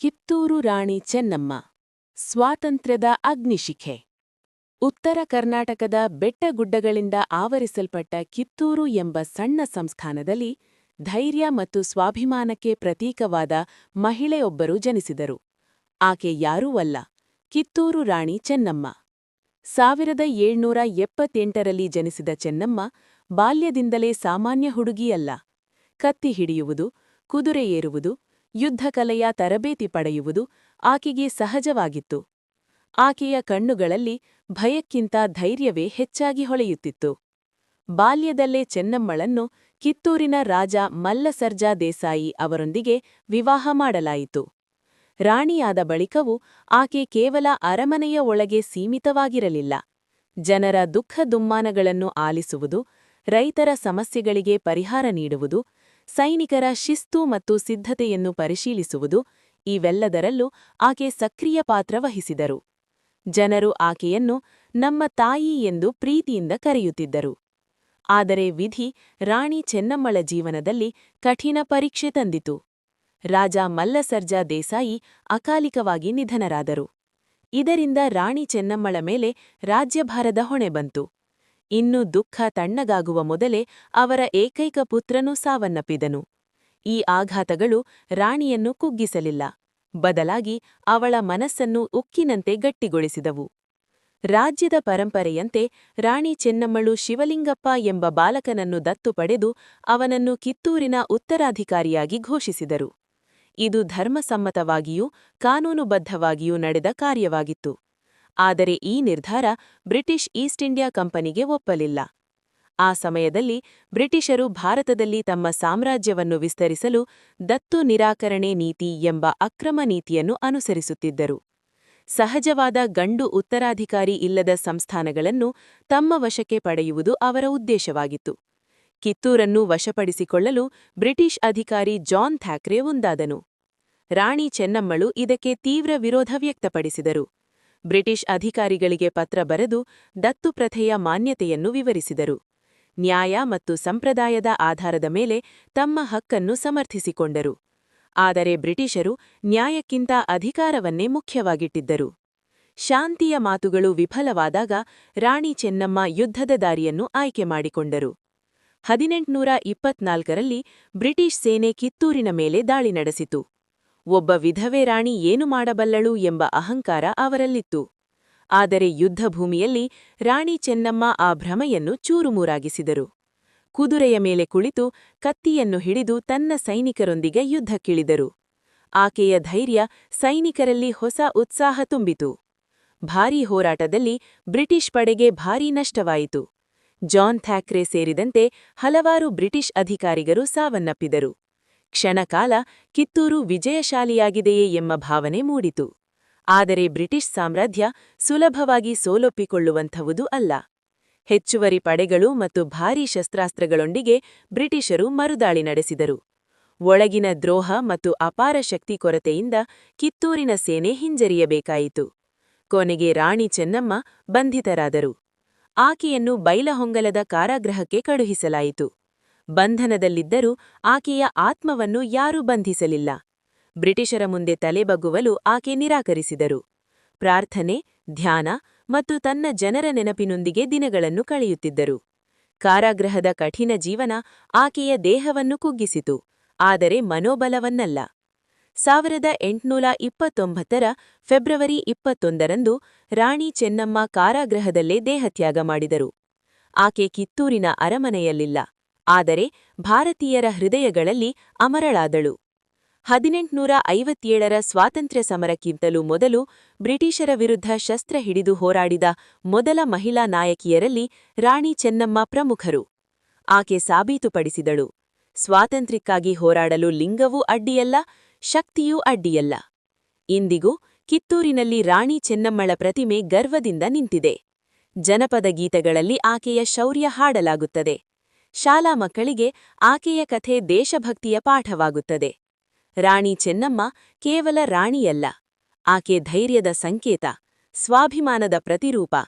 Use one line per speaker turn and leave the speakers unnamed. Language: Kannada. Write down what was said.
ಕಿತ್ತೂರು ರಾಣಿ ಚೆನ್ನಮ್ಮ. ಸ್ವಾತಂತ್ರ್ಯದ ಅಗ್ನಿಶಿಖೆ. ಉತ್ತರ ಕರ್ನಾಟಕದ ಬೆಟ್ಟಗುಡ್ಡಗಳಿಂದ ಆವರಿಸಲ್ಪಟ್ಟ ಕಿತ್ತೂರು ಎಂಬ ಸಣ್ಣ ಸಂಸ್ಥಾನದಲ್ಲಿ ಧೈರ್ಯ ಮತ್ತು ಸ್ವಾಭಿಮಾನಕ್ಕೆ ಪ್ರತೀಕವಾದ ಮಹಿಳೆಯೊಬ್ಬರು ಜನಿಸಿದರು. ಆಕೆ ಯಾರೂ ಅಲ್ಲ, ಕಿತ್ತೂರು ರಾಣಿ ಚೆನ್ನಮ್ಮ. ಸಾವಿರದ ಏಳ್ನೂರ ಎಪ್ಪತ್ತೆಂಟರಲ್ಲಿ ಜನಿಸಿದ ಚೆನ್ನಮ್ಮ ಬಾಲ್ಯದಿಂದಲೇ ಸಾಮಾನ್ಯ ಹುಡುಗಿಯಲ್ಲ. ಕತ್ತಿ ಹಿಡಿಯುವುದು, ಕುದುರೆ ಏರುವುದು ಯುದ್ಧಕಲೆಯ ತರಬೇತಿ ಪಡೆಯುವುದು ಆಕೆಗೆ ಸಹಜವಾಗಿತ್ತು. ಆಕೆಯ ಕಣ್ಣುಗಳಲ್ಲಿ ಭಯಕ್ಕಿಂತ ಧೈರ್ಯವೇ ಹೆಚ್ಚಾಗಿ ಹೊಳೆಯುತ್ತಿತ್ತು. ಬಾಲ್ಯದಲ್ಲೇ ಚೆನ್ನಮ್ಮಳನ್ನು ಕಿತ್ತೂರಿನ ರಾಜ ಮಲ್ಲಸರ್ಜಾ ದೇಸಾಯಿ ಅವರೊಂದಿಗೆ ವಿವಾಹ ಮಾಡಲಾಯಿತು. ರಾಣಿಯಾದ ಬಳಿಕವೂ ಆಕೆ ಕೇವಲ ಅರಮನೆಯ ಒಳಗೆ ಸೀಮಿತವಾಗಿರಲಿಲ್ಲ. ಜನರ ದುಃಖ ದುಮ್ಮಾನಗಳನ್ನು ಆಲಿಸುವುದು, ರೈತರ ಸಮಸ್ಯೆಗಳಿಗೆ ಪರಿಹಾರ ನೀಡುವುದು ಸೈನಿಕರ ಶಿಸ್ತು ಮತ್ತು ಸಿದ್ಧತೆಯನ್ನು ಪರಿಶೀಲಿಸುವುದು ಇವೆಲ್ಲದರಲ್ಲೂ ಆಕೆ ಸಕ್ರಿಯ ಪಾತ್ರ ವಹಿಸಿದರು. ಜನರು ಆಕೆಯನ್ನು ನಮ್ಮ ತಾಯಿ ಎಂದು ಪ್ರೀತಿಯಿಂದ ಕರೆಯುತ್ತಿದ್ದರು. ಆದರೆ ವಿಧಿ ರಾಣಿ ಚೆನ್ನಮ್ಮಳ ಜೀವನದಲ್ಲಿ ಕಠಿಣ ಪರೀಕ್ಷೆ ತಂದಿತು. ರಾಜ ಮಲ್ಲಸರ್ಜಾ ದೇಸಾಯಿ ಅಕಾಲಿಕವಾಗಿ ನಿಧನರಾದರು. ಇದರಿಂದ ರಾಣಿ ಚೆನ್ನಮ್ಮಳ ಮೇಲೆ ರಾಜ್ಯಭಾರದ ಹೊಣೆ ಬಂತು. ಇನ್ನು ದುಃಖ ತಣ್ಣಗಾಗುವ ಮೊದಲೇ ಅವರ ಏಕೈಕ ಪುತ್ರನೂ ಸಾವನ್ನಪ್ಪಿದನು. ಈ ಆಘಾತಗಳು ರಾಣಿಯನ್ನು ಕುಗ್ಗಿಸಲಿಲ್ಲ. ಬದಲಾಗಿ ಅವಳ ಮನಸ್ಸನ್ನು ಉಕ್ಕಿನಂತೆ ಗಟ್ಟಿಗೊಳಿಸಿದವು. ರಾಜ್ಯದ ಪರಂಪರೆಯಂತೆ ರಾಣಿ ಚೆನ್ನಮ್ಮಳು ಶಿವಲಿಂಗಪ್ಪ ಎಂಬ ಬಾಲಕನನ್ನು ದತ್ತು ಪಡೆದು ಅವನನ್ನು ಕಿತ್ತೂರಿನ ಉತ್ತರಾಧಿಕಾರಿಯಾಗಿ ಘೋಷಿಸಿದರು. ಇದು ಧರ್ಮಸಮ್ಮತವಾಗಿಯೂ ಕಾನೂನುಬದ್ಧವಾಗಿಯೂ ನಡೆದ ಕಾರ್ಯವಾಗಿತ್ತು. ಆದರೆ ಈ ನಿರ್ಧಾರ ಬ್ರಿಟಿಷ್ ಈಸ್ಟ್ ಇಂಡಿಯಾ ಕಂಪನಿಗೆ ಒಪ್ಪಲಿಲ್ಲ. ಆ ಸಮಯದಲ್ಲಿ ಬ್ರಿಟಿಷರು ಭಾರತದಲ್ಲಿ ತಮ್ಮ ಸಾಮ್ರಾಜ್ಯವನ್ನು ವಿಸ್ತರಿಸಲು ದತ್ತು ನಿರಾಕರಣೆ ನೀತಿ ಎಂಬ ಅಕ್ರಮ ನೀತಿಯನ್ನು ಅನುಸರಿಸುತ್ತಿದ್ದರು. ಸಹಜವಾದ ಗಂಡು ಉತ್ತರಾಧಿಕಾರಿ ಇಲ್ಲದ ಸಂಸ್ಥಾನಗಳನ್ನು ತಮ್ಮ ವಶಕ್ಕೆ ಪಡೆಯುವುದು ಅವರ ಉದ್ದೇಶವಾಗಿತ್ತು. ಕಿತ್ತೂರನ್ನು ವಶಪಡಿಸಿಕೊಳ್ಳಲು ಬ್ರಿಟಿಷ್ ಅಧಿಕಾರಿ ಜಾನ್ ಥ್ಯಾಕ್ರೆ ಒಂದಾದನು ರಾಣಿ ಚೆನ್ನಮ್ಮಳು ಇದಕ್ಕೆ ತೀವ್ರ ವಿರೋಧ ವ್ಯಕ್ತಪಡಿಸಿದರು. ಬ್ರಿಟಿಷ್ ಅಧಿಕಾರಿಗಳಿಗೆ ಪತ್ರ ಬರೆದು ದತ್ತು ಪ್ರಥೆಯ ಮಾನ್ಯತೆಯನ್ನು ವಿವರಿಸಿದರು. ನ್ಯಾಯ ಮತ್ತು ಸಂಪ್ರದಾಯದ ಆಧಾರದ ಮೇಲೆ ತಮ್ಮ ಹಕ್ಕನ್ನು ಸಮರ್ಥಿಸಿಕೊಂಡರು. ಆದರೆ ಬ್ರಿಟಿಷರು ನ್ಯಾಯಕ್ಕಿಂತ ಅಧಿಕಾರವನ್ನೇ ಮುಖ್ಯವಾಗಿಟ್ಟಿದ್ದರು. ಶಾಂತಿಯ ಮಾತುಗಳು ವಿಫಲವಾದಾಗ ರಾಣಿ ಚೆನ್ನಮ್ಮ ಯುದ್ಧದ ದಾರಿಯನ್ನು ಆಯ್ಕೆ ಮಾಡಿಕೊಂಡರು. ಹದಿನೆಂಟುನೂರ ಇಪ್ಪತ್ನಾಲ್ಕರಲ್ಲಿ ಬ್ರಿಟಿಷ್ ಸೇನೆ ಕಿತ್ತೂರಿನ ಮೇಲೆ ದಾಳಿ ನಡೆಸಿತು. ಒಬ್ಬ ವಿಧವೆ ರಾಣಿ ಏನು ಮಾಡಬಲ್ಲಳು ಎಂಬ ಅಹಂಕಾರ ಅವರಲ್ಲಿತ್ತು. ಆದರೆ ಯುದ್ಧಭೂಮಿಯಲ್ಲಿ ರಾಣಿ ಚೆನ್ನಮ್ಮ ಆ ಭ್ರಮೆಯನ್ನು ಚೂರುಮೂರಾಗಿಸಿದರು. ಕುದುರೆಯ ಮೇಲೆ ಕುಳಿತು ಕತ್ತಿಯನ್ನು ಹಿಡಿದು ತನ್ನ ಸೈನಿಕರೊಂದಿಗೆ ಯುದ್ಧಕ್ಕಿಳಿದರು. ಆಕೆಯ ಧೈರ್ಯ ಸೈನಿಕರಲ್ಲಿ ಹೊಸ ಉತ್ಸಾಹ ತುಂಬಿತು. ಭಾರೀ ಹೋರಾಟದಲ್ಲಿ ಬ್ರಿಟಿಷ್ ಪಡೆಗೆ ಭಾರೀ ನಷ್ಟವಾಯಿತು. ಜಾನ್ ಥ್ಯಾಕ್ರೆ ಸೇರಿದಂತೆ ಹಲವಾರು ಬ್ರಿಟಿಷ್ ಅಧಿಕಾರಿಗರು ಸಾವನ್ನಪ್ಪಿದರು. ಕ್ಷಣಕಾಲ ಕಿತ್ತೂರು ವಿಜಯಶಾಲಿಯಾಗಿದೆಯೇ ಎಂಬ ಭಾವನೆ ಮೂಡಿತು. ಆದರೆ ಬ್ರಿಟಿಷ್ ಸಾಮ್ರಾಜ್ಯ ಸುಲಭವಾಗಿ ಸೋಲೊಪ್ಪಿಕೊಳ್ಳುವಂಥವುದು ಅಲ್ಲ. ಹೆಚ್ಚುವರಿ ಪಡೆಗಳು ಮತ್ತು ಭಾರೀ ಶಸ್ತ್ರಾಸ್ತ್ರಗಳೊಂದಿಗೆ ಬ್ರಿಟಿಷರು ಮರುದಾಳಿ ನಡೆಸಿದರು. ಒಳಗಿನ ದ್ರೋಹ ಮತ್ತು ಅಪಾರ ಶಕ್ತಿ ಕೊರತೆಯಿಂದ ಕಿತ್ತೂರಿನ ಸೇನೆ ಹಿಂಜರಿಯಬೇಕಾಯಿತು. ಕೊನೆಗೆ ರಾಣಿ ಚೆನ್ನಮ್ಮ ಬಂಧಿತರಾದರು. ಆಕೆಯನ್ನು ಬೈಲಹೊಂಗಲದ ಕಾರಾಗೃಹಕ್ಕೆ ಕಳುಹಿಸಲಾಯಿತು. ಬಂಧನದಲ್ಲಿದ್ದರೂ ಆಕೆಯ ಆತ್ಮವನ್ನು ಯಾರೂ ಬಂಧಿಸಲಿಲ್ಲ. ಬ್ರಿಟಿಷರ ಮುಂದೆ ತಲೆಬಗ್ಗುವಲು ಆಕೆ ನಿರಾಕರಿಸಿದರು. ಪ್ರಾರ್ಥನೆ, ಧ್ಯಾನ ಮತ್ತು ತನ್ನ ಜನರ ನೆನಪಿನೊಂದಿಗೆ ದಿನಗಳನ್ನು ಕಳೆಯುತ್ತಿದ್ದರು. ಕಾರಾಗೃಹದ ಕಠಿಣ ಜೀವನ ಆಕೆಯ ದೇಹವನ್ನು ಕುಗ್ಗಿಸಿತು, ಆದರೆ ಮನೋಬಲವನ್ನಲ್ಲ. ಸಾವಿರದ ಎಂಟುನೂರ ಇಪ್ಪತ್ತೊಂಬತ್ತರ ಫೆಬ್ರವರಿ ಇಪ್ಪತ್ತೊಂದರಂದು ರಾಣಿ ಚೆನ್ನಮ್ಮ ಕಾರಾಗೃಹದಲ್ಲೇ ದೇಹತ್ಯಾಗ ಮಾಡಿದರು. ಆಕೆ ಕಿತ್ತೂರಿನ ಅರಮನೆಯಲ್ಲಿಲ್ಲ. ಆದರೆ ಭಾರತೀಯರ ಹೃದಯಗಳಲ್ಲಿ ಅಮರಳಾದಳು. ಹದಿನೆಂಟುನೂರ ಐವತ್ತೇಳರ ಸ್ವಾತಂತ್ರ್ಯ ಸಮರಕ್ಕಿಂತಲೂ ಮೊದಲು ಬ್ರಿಟಿಷರ ವಿರುದ್ಧ ಶಸ್ತ್ರ ಹಿಡಿದು ಹೋರಾಡಿದ ಮೊದಲ ಮಹಿಳಾ ನಾಯಕಿಯರಲ್ಲಿ ರಾಣಿ ಚೆನ್ನಮ್ಮ ಪ್ರಮುಖರು. ಆಕೆ ಸಾಬೀತುಪಡಿಸಿದಳು. ಸ್ವಾತಂತ್ರ್ಯಕ್ಕಾಗಿ ಹೋರಾಡಲು ಲಿಂಗವೂ ಅಡ್ಡಿಯಲ್ಲ, ಶಕ್ತಿಯೂ ಅಡ್ಡಿಯಲ್ಲ. ಇಂದಿಗೂ ಕಿತ್ತೂರಿನಲ್ಲಿ ರಾಣಿ ಚೆನ್ನಮ್ಮಳ ಪ್ರತಿಮೆ ಗರ್ವದಿಂದ ನಿಂತಿದೆ. ಜನಪದ ಗೀತೆಗಳಲ್ಲಿ ಆಕೆಯ ಶೌರ್ಯ ಹಾಡಲಾಗುತ್ತದೆ. ಶಾಲಾ ಮಕ್ಕಳಿಗೆ ಆಕೆಯ ಕಥೆ ದೇಶಭಕ್ತಿಯ ಪಾಠವಾಗುತ್ತದೆ. ರಾಣಿ ಚೆನ್ನಮ್ಮ ಕೇವಲ ರಾಣಿಯಲ್ಲ. ಆಕೆ ಧೈರ್ಯದ ಸಂಕೇತ, ಸ್ವಾಭಿಮಾನದ ಪ್ರತಿರೂಪ.